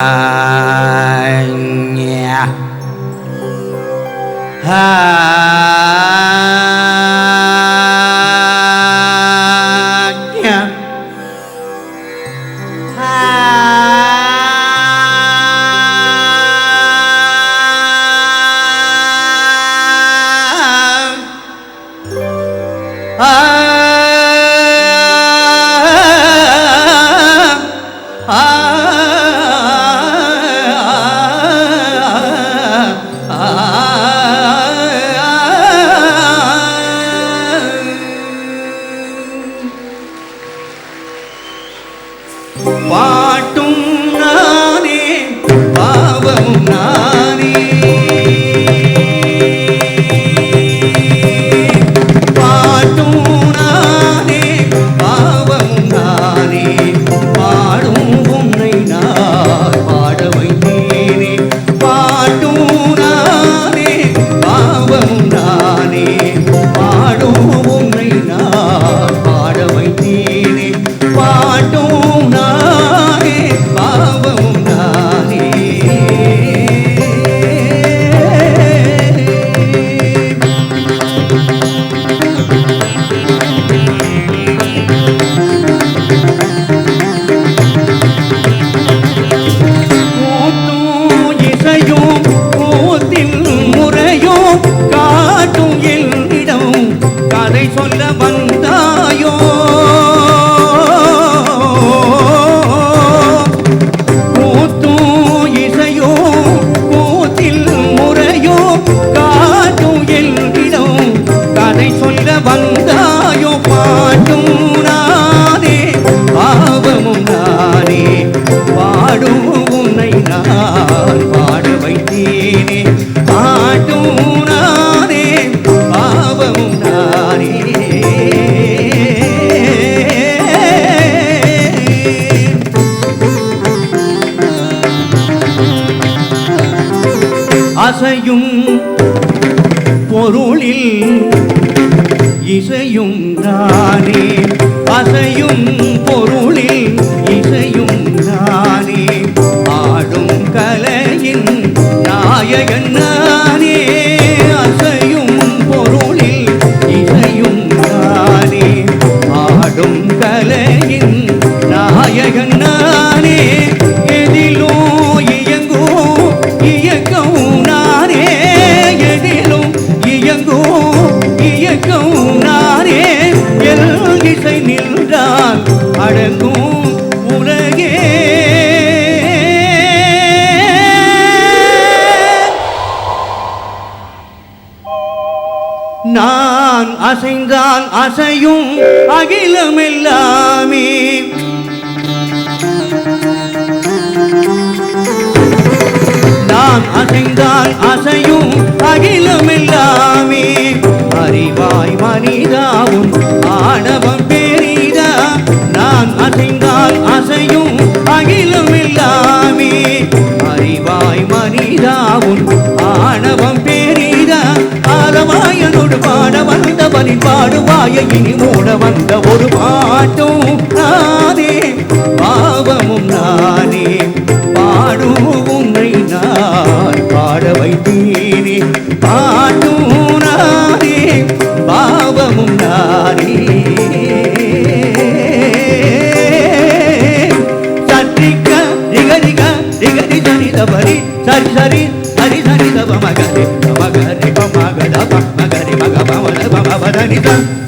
à, nhà à, না இசையும் தானே அசையும் பொருளில் இசையும் தானே ஆடும் கலையின் நாயகன் அசைந்தால் அசையும் அகிலமெல்லாமே. நான் அசைந்தால் அசையும் அகிலமெல்லாமே. அறிவாய் மனிதாவும் ஆணவம் பெரிதா. நான் அசைந்தால் அசையும் அகிலமெல்லாமே. அறிவாய் மனிதாவும் ஆணவம் பெரிதா. ஆரவாயனோடு பாடவன் வந்தவனின் பாடுவாய இனி மூட வந்த ஒரு பாட்டும் நானே பாவமும் நானே. பாடும் உன்னை நான் பாட வைத்தேனே பாட்டும் நானே பாவமும் நானே. சற்றிக்க ரிகரிக ரிகரி தனிதபரி சரி சரி சரி 你真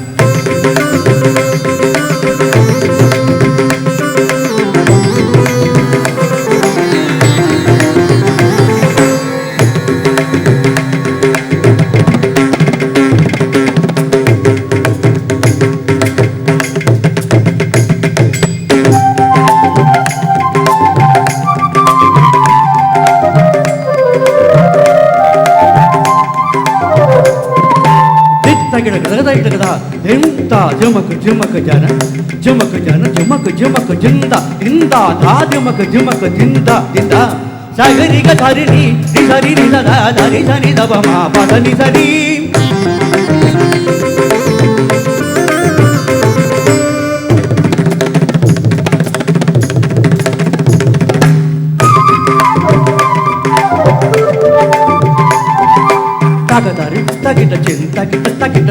ఎంత జమక జమక జన జమక జన జమక జమక జింద జింద దా జమక జమక జింద జింద సగరిగ సరిని సరి ని సరి దబమా పదని సరి తగిట సరి తగిట తగిట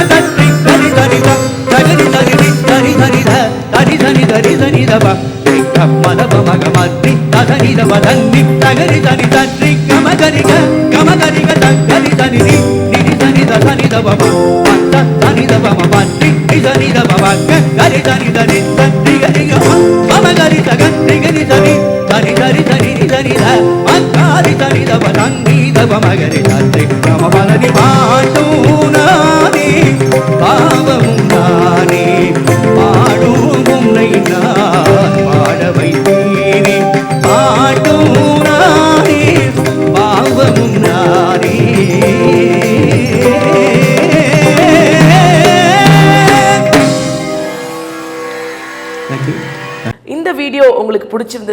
மகதவ திக்க மதவ மகமத்ரி ததனித வதன்னி தகரி தனி தன்றி கமகரிக மகரி தன்றி கமபலனி மாட்டோ